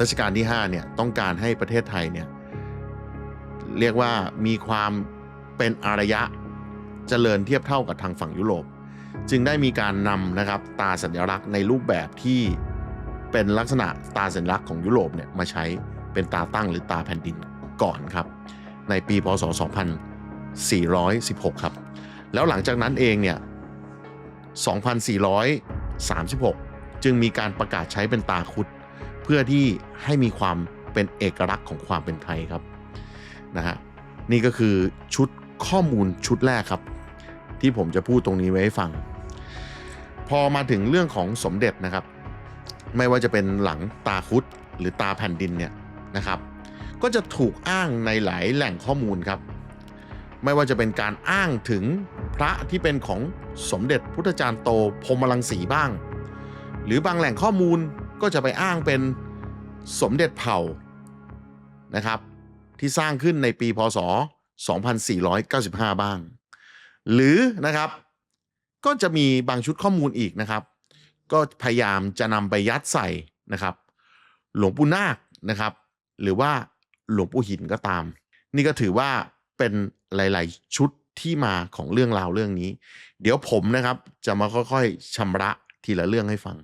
รัชกาลที่5เนี่ยต้องการให้ประเทศไทยเนี่ยเรียกว่ามีความเป็นอารยะเจริญเทียบเท่ากับทางฝั่งยุโรป จึงได้มีการนำนะครับตาสัญลักษณ์ในรูปแบบที่เป็นลักษณะตาสัญลักษณ์ของยุโรปเนี่ยมาใช้เป็นตาตั้งหรือตาแผ่นดินก่อนครับ ในปีพศ 2416 ครับ แล้วหลังจากนั้นเองเนี่ย 2436 จึงมีการประกาศใช้เป็นตาคุด พื่อที่ให้มีความเป็นเอกลักษณ์ของความเป็นไทยครับนะฮะนี่ก็คือชุดข้อมูลชุดแรกครับ ที่ผมจะพูดตรงนี้ไว้ให้ฟัง พอมาถึงเรื่องของสมเด็จนะครับ ไม่ว่าจะเป็นหลังตาคุดหรือตาแผ่นดินเนี่ยนะครับ ก็จะถูกอ้างในหลายแหล่งข้อมูลครับ ไม่ว่าจะเป็นการอ้างถึงพระที่เป็นของสมเด็จพุทธจารย์โตพรมรังสีบ้าง หรือบางแหล่งข้อมูล ก็จะไปอ้างเป็นสมเด็จเผ่านะครับ ที่สร้างขึ้นในปีพศ 2495 บ้าง หรือนะครับก็จะมีบางชุดข้อมูลอีกนะครับ ก็พยายามจะนำไปยัดใส่นะครับ หลวงปู่นาคนะครับ หรือว่าหลวงปู่หินก็ตาม นี่ก็ถือว่าเป็นหลาย ๆ ชุดที่มาของเรื่องราวเรื่องนี้ เดี๋ยวผมนะครับจะมาค่อย ๆชำระทีละเรื่องให้ฟัง